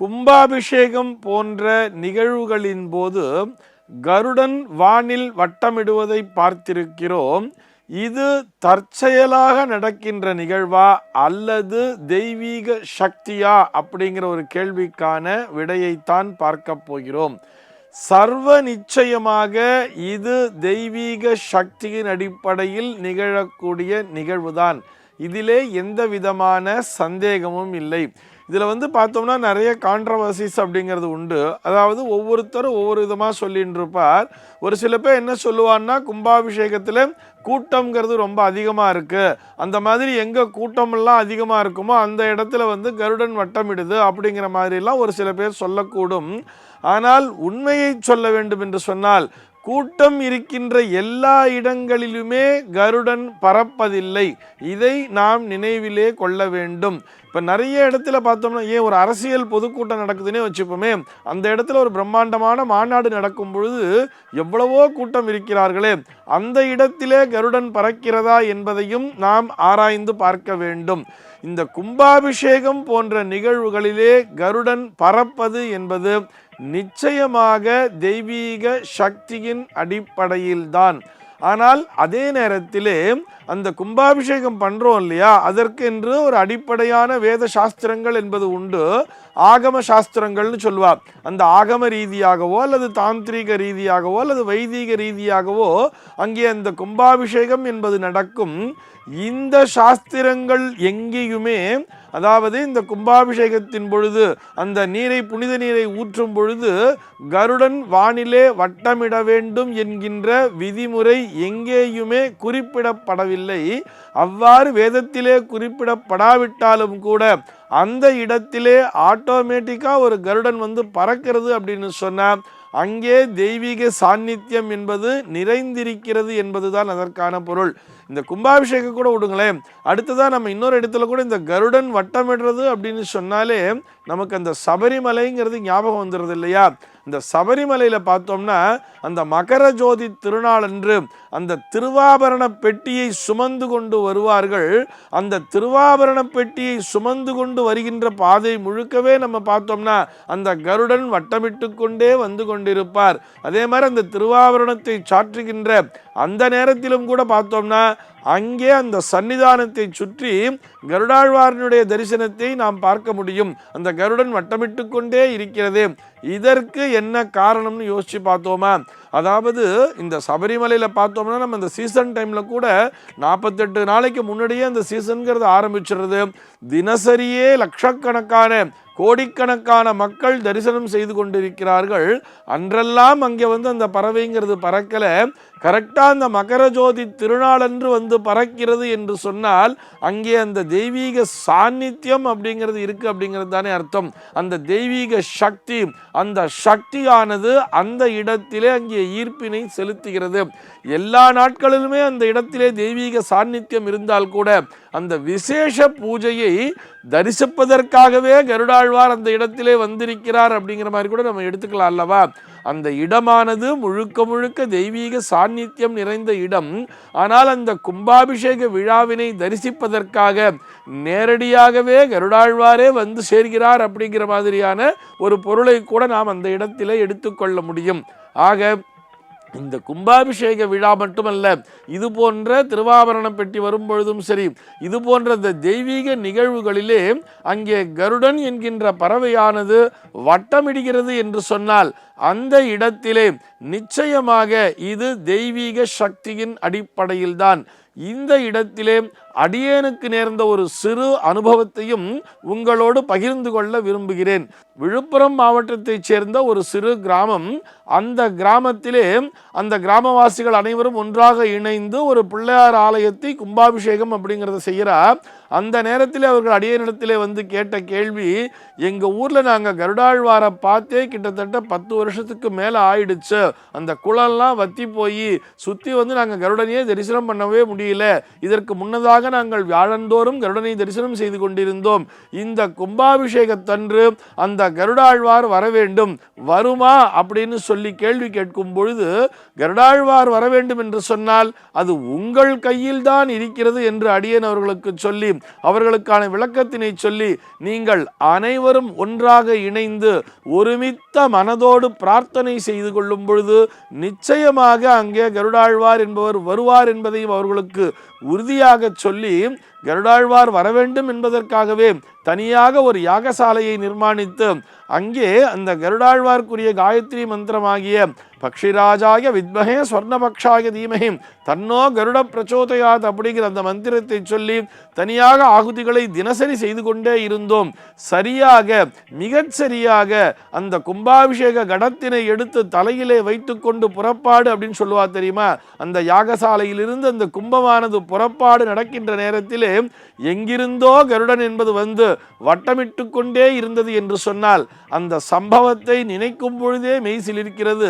கும்பாபிஷேகம் போன்ற நிகழ்வுகளின் போது கருடன் வானில் வட்டமிடுவதை பார்த்திருக்கிறோம். இது தற்செயலாக நடக்கின்ற நிகழ்வா அல்லது தெய்வீக சக்தியா அப்படிங்கிற ஒரு கேள்விக்கான விடையைத்தான் பார்க்க போகிறோம். சர்வ நிச்சயமாக இது தெய்வீக சக்தியின் அடிப்படையில் நிகழக்கூடிய நிகழ்வுதான். இதிலே எந்த விதமான சந்தேகமும் இல்லை. இதில் வந்து பார்த்தோம்னா நிறைய கான்ட்ரவர்சிஸ் அப்படிங்கிறது உண்டு. அதாவது ஒவ்வொருத்தரும் ஒவ்வொரு விதமாக சொல்லின்னு இருப்பார். ஒரு சில பேர் என்ன சொல்லுவான்னா கும்பாபிஷேகத்தில் கூட்டம்ங்கிறது ரொம்ப அதிகமாக இருக்குது அந்த மாதிரி எங்கே கூட்டமெல்லாம் அதிகமாக இருக்குமோ அந்த இடத்துல வந்து கருடன் வட்டமிடுது அப்படிங்கிற மாதிரிலாம் ஒரு சில பேர் சொல்லக்கூடும். ஆனால் உண்மையை சொல்ல வேண்டும் என்று சொன்னால் கூட்டம் இருக்கின்ற எல்லா இடங்களிலுமே கருடன் பறப்பதில்லை. இதை நாம் நினைவிலே கொள்ள வேண்டும். இப்போ நிறைய இடத்துல பார்த்தோம்னா ஏன் ஒரு அரசியல் பொதுக்கூட்டம் நடக்குதுன்னே வச்சுப்போமே அந்த இடத்துல ஒரு பிரம்மாண்டமான மாநாடு நடக்கும் பொழுது எவ்வளவோ கூட்டம் இருக்கிறார்களே அந்த இடத்திலே கருடன் பறக்கிறதா என்பதையும் நாம் ஆராய்ந்து பார்க்க வேண்டும். இந்த கும்பாபிஷேகம் போன்ற நிகழ்வுகளிலே கருடன் பறப்பது என்பது நிச்சயமாக தெய்வீக சக்தியின் அடிப்படையில்தான். ஆனால் அதே நேரத்திலே அந்த கும்பாபிஷேகம் பண்ணுறோம் இல்லையா? அதற்கென்று ஒரு அடிப்படையான வேத சாஸ்திரங்கள் என்பது உண்டு. ஆகம சாஸ்திரங்கள்னு சொல்லுவார் அந்த ஆகம ரீதியாகவோ அல்லது தாந்திரிக ரீதியாகவோ அல்லது வைதீக ரீதியாகவோ அங்கே அந்த கும்பாபிஷேகம் என்பது நடக்கும். இந்த சாஸ்திரங்கள் எங்கேயுமே அதாவது இந்த கும்பாபிஷேகத்தின் பொழுது அந்த நீரை புனித நீரை ஊற்றும் பொழுது கருடன் வானிலே வட்டமிட வேண்டும் என்கின்ற விதிமுறை எங்கேயுமே குறிப்பிடப்படவில்லை. அவ்வாறு வேதத்திலே குறிப்பிடப்படாவிட்டாலும் கூட அந்த இடத்திலே ஆட்டோமேட்டிக்காக ஒரு கருடன் வந்து பறக்கிறது அப்படின்னு சொன்னால் அங்கே தெய்வீக சாநித்தியம் என்பது நிறைந்திருக்கிறது என்பதுதான் அதற்கான பொருள். இந்த கும்பாபிஷேகம் கூட விடுங்களேன். அடுத்ததான் நம்ம இன்னொரு இடத்துல கூட இந்த கருடன் வட்டமிடுறது அப்படின்னு சொன்னாலே நமக்கு அந்த சபரிமலைங்கிறது ஞாபகம் வந்துடுறது இல்லையா? இந்த சபரிமலையில் பார்த்தோம்னா அந்த மகர ஜோதி திருநாள் அன்று அந்த திருவாபரண பெட்டியை சுமந்து கொண்டு வருவார்கள். அந்த திருவாபரண பெட்டியை சுமந்து கொண்டு வருகின்ற பாதை முழுக்கவே நம்ம பார்த்தோம்னா அந்த கருடன் வட்டமிட்டு கொண்டே வந்து கொண்டிருப்பார். அதே மாதிரி அந்த திருவாபரணத்தை சாற்றுகின்ற அந்த நேரத்திலும் கூட பார்த்தோம்னா அங்கே அந்த சன்னிதானத்தை சுற்றி கருடாழ்வாரனுடைய தரிசனத்தை நாம் பார்க்க முடியும். அந்த கருடன் வட்டமிட்டு கொண்டே இருக்கிறது. இதற்கு என்ன காரணம்னு யோசிச்சு பார்த்தோமா? அதாவது இந்த சபரிமலையில் பார்த்தோம்னா நம்ம இந்த சீசன் டைமில் கூட நாற்பத்தெட்டு நாளைக்கு முன்னாடியே அந்த சீசனுங்கிறது ஆரம்பிச்சிடுறது. தினசரியே லட்சக்கணக்கான கோடிக்கணக்கான மக்கள் தரிசனம் செய்து கொண்டிருக்கிறார்கள். அன்றெல்லாம் அங்கே வந்து அந்த பறவைங்கிறது பறக்கலை. கரெக்டாக அந்த மகர ஜோதி திருநாளன்று வந்து பறக்கிறது என்று சொன்னால் அங்கே அந்த தெய்வீக சாநித்தியம் அப்படிங்கிறது இருக்குது அப்படிங்கிறது தானே அர்த்தம். அந்த தெய்வீக சக்தி அந்த சக்தியானது அந்த இடத்திலே அங்கே ஈர்ப்பினை செலுத்துகிறது. எல்லா நாட்களிலுமே அந்த இடத்திலே தெய்வீக சாநித்தியம் இருந்தால் கூட அந்த விசேஷ பூஜையை தரிசிப்பதற்காகவே கருடாழ்வார் அந்த இடத்திலே வந்திருக்கிறார் அப்படிங்கிற மாதிரி கூட நம்ம எடுத்துக்கலாம் அல்லவா? அந்த இடமானது முழுக்க முழுக்க தெய்வீக சாநித்தியம் நிறைந்த இடம். ஆனால் அந்த கும்பாபிஷேக விழாவினை தரிசிப்பதற்காக நேரடியாகவே கருடாழ்வாரே வந்து சேர்கிறார் அப்படிங்கிற மாதிரியான ஒரு பொருளை கூட நாம் அந்த இடத்திலே எடுத்துக்கொள்ள முடியும். ஆக இந்த கும்பாபிஷேக விழா மட்டுமல்ல இது போன்ற திருவாபரண பெட்டி வரும் பொழுதும் சரி இது போன்ற இந்த தெய்வீக நிகழ்வுகளிலே அங்கே கருடன் என்கின்ற பறவையானது வட்டமிடுகிறது என்று சொன்னால் அந்த இடத்திலே நிச்சயமாக இது தெய்வீக சக்தியின் அடிப்படையில்தான். இந்த இடத்திலே அடியேனுக்கு நேர்ந்த ஒரு சிறு அனுபவத்தையும் உங்களோடு பகிர்ந்து கொள்ள விரும்புகிறேன். விழுப்புரம் மாவட்டத்தைச் சேர்ந்த ஒரு சிறு கிராமம் அந்த கிராமத்திலே அந்த கிராமவாசிகள் அனைவரும் ஒன்றாக இணைந்து ஒரு பிள்ளையார் ஆலயத்தை கும்பாபிஷேகம் அப்படிங்கிறத செய்கிறார் அந்த நேரத்தில் அவர்கள் அடியனிடத்திலே வந்து கேட்ட கேள்வி எங்கள் ஊரில் நாங்கள் கருடாழ்வாரை பார்த்தே கிட்டத்தட்ட பத்து வருஷத்துக்கு மேலே ஆயிடுச்சு. அந்த குளம்லாம் வத்தி போய் சுற்றி வந்து நாங்கள் கருடனையே தரிசனம் பண்ணவே முடியல. இதற்கு முன்னதாக நாங்கள் வியாழந்தோறும் கருடனை தரிசனம் செய்து கொண்டிருந்தோம். இந்த கும்பாபிஷேகத்தன்று அந்த கருடாழ்வார் வர வேண்டும். வருமா? அப்படின்னு சொல்லி கேள்வி கேட்கும் பொழுது கருடாழ்வார் வர வேண்டும் என்று சொன்னால் அது உங்கள் கையில் தான் இருக்கிறது என்று அடியேன் அவர்களுக்கு சொல்லி அவர்களுக்கான விளக்கத்தினை சொல்லி நீங்கள் அனைவரும் ஒன்றாக இணைந்து ஒருமித்த மனதோடு பிரார்த்தனை செய்து கொள்ளும் பொழுது நிச்சயமாக அங்கே கருடாழ்வார் என்பவர் வருவார் என்பதையும் அவர்களுக்கு உறுதியாக சொல்லி கருடாழ்வார் வர வேண்டும் என்பதற்காகவே தனியாக ஒரு யாகசாலையை நிர்மாணித்து அங்கே அந்த கருடாழ்வார்க்குரிய காயத்ரி மந்திரமாகிய பக்ஷிராஜாய வித்மகே ஸ்வர்ணபக்ஷாய தீமகே தன்னோ கருட பிரச்சோதயாத் அப்படிங்கிற அந்த மந்திரத்தை சொல்லி தனியாக ஆகுதிகளை தினசரி செய்து கொண்டே இருந்தோம். சரியாக மிகச் சரியாக அந்த கும்பாபிஷேக கடத்தினை எடுத்து தலையிலே வைத்துக்கொண்டு புறப்பாடு அப்படின்னு சொல்லுவா தெரியுமா? அந்த யாகசாலையிலிருந்து அந்த கும்பமானது புறப்பாடு நடக்கின்ற நேரத்திலே எங்கிருந்தோ கருடன் என்பது வந்து வட்டமிட்டு கொண்டே இருந்தது என்று சொன்னால் அந்த சம்பவத்தை நினைக்கும் பொழுதே மெய்சில் இருக்கிறது.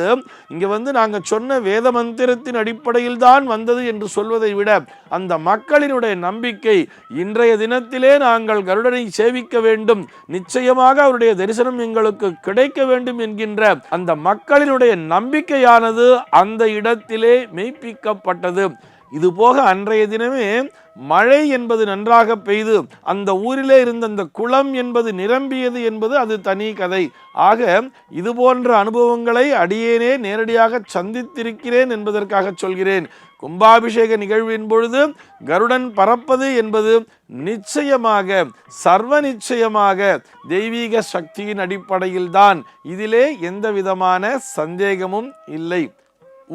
இங்க வந்து நாங்க சொன்ன வேத மந்திரத்தின் அடிப்படையில் தான் வந்தது என்று சொல்வதை விட அந்த மக்களினுடைய நம்பிக்கை இன்றைய தினத்திலே நாங்கள் கருடனை சேவிக்க வேண்டும் நிச்சயமாக அவருடைய தரிசனம் எங்களுக்கு கிடைக்க வேண்டும் என்கின்ற அந்த மக்களினுடைய நம்பிக்கையானது அந்த இடத்திலே மெய்ப்பிக்கப்பட்டது. இதுபோக அன்றைய தினமே மழை என்பது நன்றாக பெய்து அந்த ஊரிலே இருந்த அந்த குளம் என்பது நிரம்பியது என்பது அது தனி கதை. ஆக இது போன்ற அனுபவங்களை அடியேனே நேரடியாக சந்தித்திருக்கிறேன் என்பதற்காக சொல்கிறேன். கும்பாபிஷேக நிகழ்வின் பொழுது கருடன் பறப்பது என்பது நிச்சயமாக சர்வ நிச்சயமாக தெய்வீக சக்தியின் அடிப்படையில்தான். இதிலே எந்த விதமான சந்தேகமும் இல்லை.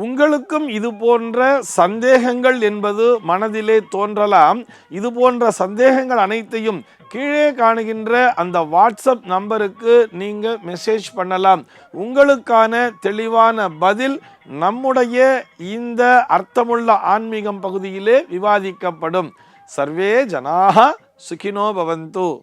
உங்களுக்கும் இது போன்ற சந்தேகங்கள் என்பது மனதிலே தோன்றலாம். இது போன்ற சந்தேகங்கள் அனைத்தையும் கீழே காணுகின்ற அந்த வாட்ஸ்அப் நம்பருக்கு நீங்கள் மெசேஜ் பண்ணலாம். உங்களுக்கான தெளிவான பதில் நம்முடைய இந்த அர்த்தமுள்ள ஆன்மீகம் பகுதியிலே விவாதிக்கப்படும். சர்வே ஜனாக சுகினோ பவந்து.